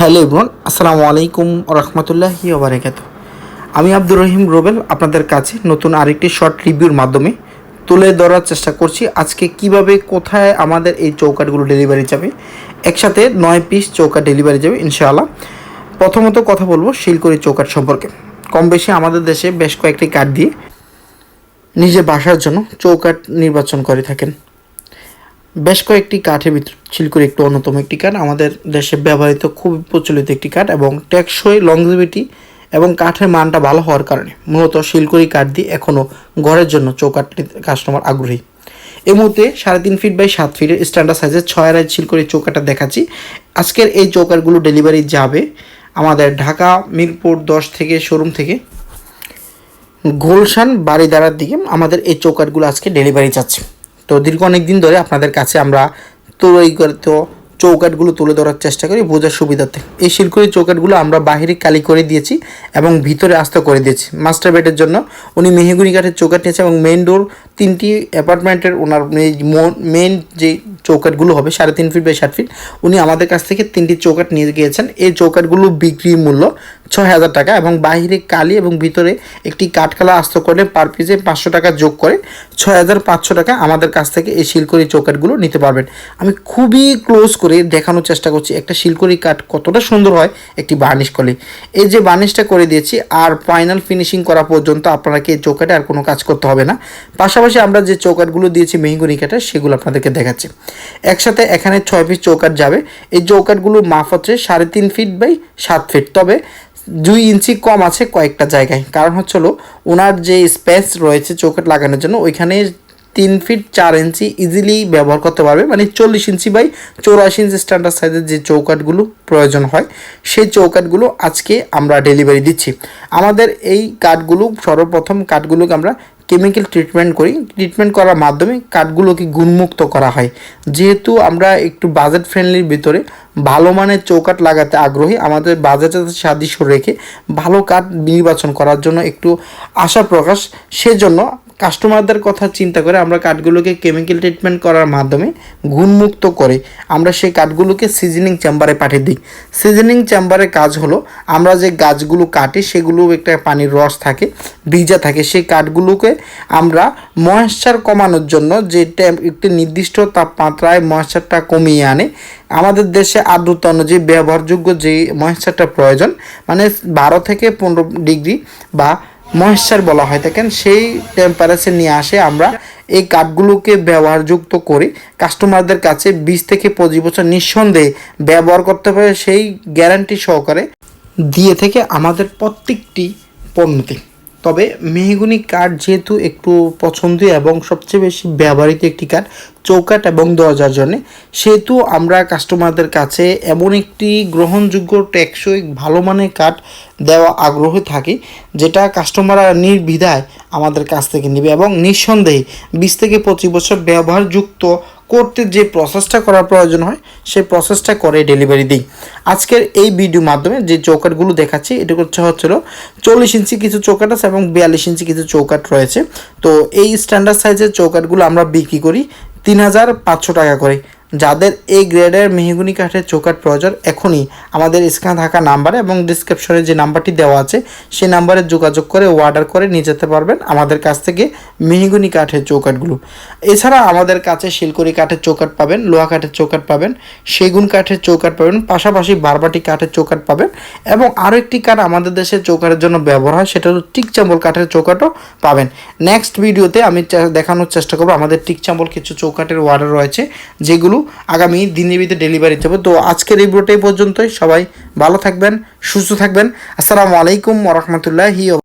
Hello ইবরন আসসালামু আলাইকুম রহমতুল্লাহি ওবরাকাত আমি আব্দুর রহিম রোবেল, আপনাদের কাছে নতুন আরেকটি শর্ট রিভিউর মাধ্যমে তুলে ধরার চেষ্টা করছি আজকে কীভাবে কোথায় আমাদের এই চৌকাটগুলো ডেলিভারি যাবে। একসাথে নয় পিস চৌকাট ডেলিভারি যাবে, ইনশাআল্লাহ। প্রথমত কথা বলব শিলকড়ি চৌকাট সম্পর্কে। কম বেশি আমাদের দেশে বেশ কয়েকটি কাঠ দিয়ে নিজের বাসার জন্য চৌকাট নির্বাচন করে থাকেন। বেশ কয়েকটি কাঠের ভিতর শিলকুড়ি একটু অন্যতম একটি কাঠ। আমাদের দেশে ব্যবহৃত খুব প্রচলিত একটি কাঠ এবং টেকসই লংজিভিটি এবং কাঠের মানটা ভালো হওয়ার কারণে মূলত শিলকুড়ি কাঠ দিয়ে এখনও ঘরের জন্য চৌকাঠ কাস্টমার আগ্রহী। এই মুহূর্তে সাড়ে তিন ফিট বাই সাত ফিটের স্ট্যান্ডার্ড সাইজের ছয় আড়াই শিলকুড়ি চৌকাটা দেখাচ্ছি। আজকের এই চৌকাটগুলো ডেলিভারি যাবে আমাদের ঢাকা, মিরপুর দশ থেকে শোরুম থেকে। গোলশান বাড়িদারার দিকে আমাদের এই চৌকাটগুলো আজকে ডেলিভারি যাচ্ছে। তো দীর্ঘ অনেক দিন ধরে আপনাদের কাছে আমরা তৈরিগত চৌকাটগুলো তুলে ধরার চেষ্টা করি, বোঝার সুবিধার্থে। এই শিলকুড়ি চৌকাটগুলো আমরা বাহিরে কালি করে দিয়েছি এবং ভিতরে আস্ত করে দিয়েছি। মাস্টার বেডের জন্য উনি মেহগুনি কাঠের চৌকাট নিয়েছে এবং মেন ডোর তিনটি অ্যাপার্টমেন্টের ওনার মেন যে চৌকাটগুলো হবে, সাড়ে তিন ফিট বাই ষাট ফিট উনি আমাদের কাছ থেকে তিনটি চৌকাট নিয়ে গিয়েছেন। এই চৌকাটগুলো বিক্রি মূল্য ছয় হাজার টাকা এবং বাহিরে কালি এবং ভিতরে একটি কাঠকালা আস্ত করলে পার পিসে পাঁচশো টাকা যোগ করে ছয় হাজার পাঁচশো টাকা আমাদের কাছ থেকে এই শিলকড়ি চৌকাটগুলো নিতে পারবেন। আমি খুবই ক্লোজ করে। দেখানোর চেষ্টা করছি। একটা শিলকড়ি কাঠ কতটা সুন্দর হয়, একটি বার্নিশ করলে এই যে বার্নিশটা করে দিয়েছি, আর ফাইনাল ফিনিশিং করা পর্যন্ত আপনাকে চৌকাটে আর কোনো কাজ করতে হবে না। পাশাপাশি আমরা যে চৌকাটগুলো দিয়েছি মেহগুনি কাঠের, সেগুলো আপনাদেরকে দেখাচ্ছি। একসাথে এখানে ছয় পিস চৌকাট যাবে। এই চৌকাটগুলো মাপ হচ্ছে সাড়ে তিন ফিট বাই সাত ফিট তবে দুই ইঞ্চি কম আছে কয়েকটা জায়গায়। কারণ হচ্ছে হলো ওনার যে স্পেস রয়েছে চৌকাট লাগানোর জন্য, ওইখানে তিন ফিট চার ইঞ্চি ইজিলি ব্যবহার করতে পারবে। মানে চল্লিশ ইঞ্চি বাই চৌরাশি ইঞ্চি স্ট্যান্ডার্ড সাইজের যে চৌকাটগুলো প্রয়োজন হয়, সেই চৌকাটগুলো আজকে আমরা ডেলিভারি দিচ্ছি। আমাদের এই কাঠগুলো, সর্বপ্রথম কাঠগুলোকে আমরা কেমিক্যাল ট্রিটমেন্ট করি। ট্রিটমেন্ট করার মাধ্যমে কাঠগুলোকে গুণমুক্ত করা হয়। যেহেতু আমরা একটু বাজেট ফ্রেন্ডলির ভিতরে ভালো মানের চৌকাট লাগাতে আগ্রহী, আমাদের বাজেটের সাদৃশ্য রেখে ভালো কাঠ নির্বাচন করার জন্য একটু আশা প্রকাশ, সেজন্য কাস্টমারদের কথা চিন্তা করে আমরা কাঠগুলোকে কেমিক্যাল ট্রিটমেন্ট করার মাধ্যমে গুণমুক্ত করে আমরা সেই কাঠগুলোকে সিজনিং চেম্বারে পাঠিয়ে দিই। সিজনিং চেম্বারের কাজ হলো আমরা যে গাছগুলো কাটি সেগুলো একটা পানির রস থাকে ভিজা থাকে, সেই কাঠগুলোকে আমরা ময়েশ্চার কমানোর জন্য যে একটি নির্দিষ্ট তাপমাত্রায় ময়েশ্চারটা কমিয়ে আনে। আমাদের দেশে আর্দ্রতা অনুযায়ী ব্যবহারযোগ্য যে ময়েশ্চারটা প্রয়োজন মানে বারো থেকে পনেরো ডিগ্রি বা ময়েশ্চার বলা হয় থাকেন সেই টেম্পারেচার নিয়ে আসে আমরা এই কাঠগুলোকে ব্যবহারযুক্ত করে। কাস্টমারদের কাছে বিশ থেকে পঁচিশ বছর নিঃসন্দেহে ব্যবহার করতে পারে সেই গ্যারান্টি সহকারে। দিয়ে থেকে আমাদের প্রত্যেকটি পণ্যতে তবে মেহগুনি কাঠ যেহেতু একটু পছন্দীয় এবং সবচেয়ে বেশি ব্যবহৃত একটি কাঠ, চৌকাঠ এবং দরজার জন্য, সেহেতু আমরা কাস্টমারদের কাছে এমন একটি গ্রহণযোগ্য, টেকসই, ভালো মানের কাঠ দেওয়া আগ্রহ থাকি, যেটা কাস্টমাররা নির্বিধায় আমাদের কাছ থেকে নেবে এবং নিঃসন্দেহে বিশ থেকে পঁচিশ বছর ব্যবহারযুক্ত করতে যে প্রসেসটা করার প্রয়োজন হয়, সেই প্রসেসটা করে ডেলিভারি দিই। আজকের এই ভিডিও মাধ্যমে যে চৌকাটগুলো দেখাচ্ছি, এটা হচ্ছে হচ্ছিল চল্লিশ ইঞ্চি কিছু চৌকাট আছে এবং বিয়াল্লিশ ইঞ্চি কিছু চৌকাট রয়েছে। তো এই স্ট্যান্ডার্ড সাইজের চৌকাটগুলো আমরা বিক্রি করি তিন হাজার পাঁচশো টাকা করে। যাদের এই গ্রেডের মেহগুনি কাঠের চৌকাট প্রয়োজন, এখনই আমাদের স্ক্যানে থাকা নাম্বারে এবং ডিসক্রিপশনে যে নাম্বারটি দেওয়া আছে, সেই নাম্বারে যোগাযোগ করে অর্ডার করে নিয়ে যেতে পারবেন আমাদের কাছ থেকে মেহগুনি কাঠের চৌকাটগুলো এছাড়া আমাদের কাছে শিলকড়ি কাঠের চৌকাট পাবেন, লোহা কাঠের চৌকাট পাবেন, সেগুন কাঠের চৌকাট পাবেন, পাশাপাশি বারবাটি কাঠের চৌকাট পাবেন এবং আরও একটি কাঠ আমাদের দেশে চৌকাটের জন্য ব্যবহার হয়, সেটা হলো টিক চাম্বল কাঠের চৌকাটও পাবেন। নেক্সট ভিডিওতে আমি দেখানোর চেষ্টা করব, আমাদের টিক চাম্বল কিছু চৌকাটের অর্ডার রয়েছে, যেগুলো আগামী দিনের ভিতরে ডেলিভারি দেবো তো আজকের এই ভিডিওটাই পর্যন্তই। সবাই ভালো থাকবেন, সুস্থ থাকবেন। আসসালামু আলাইকুম ওরহমতুল্লাহি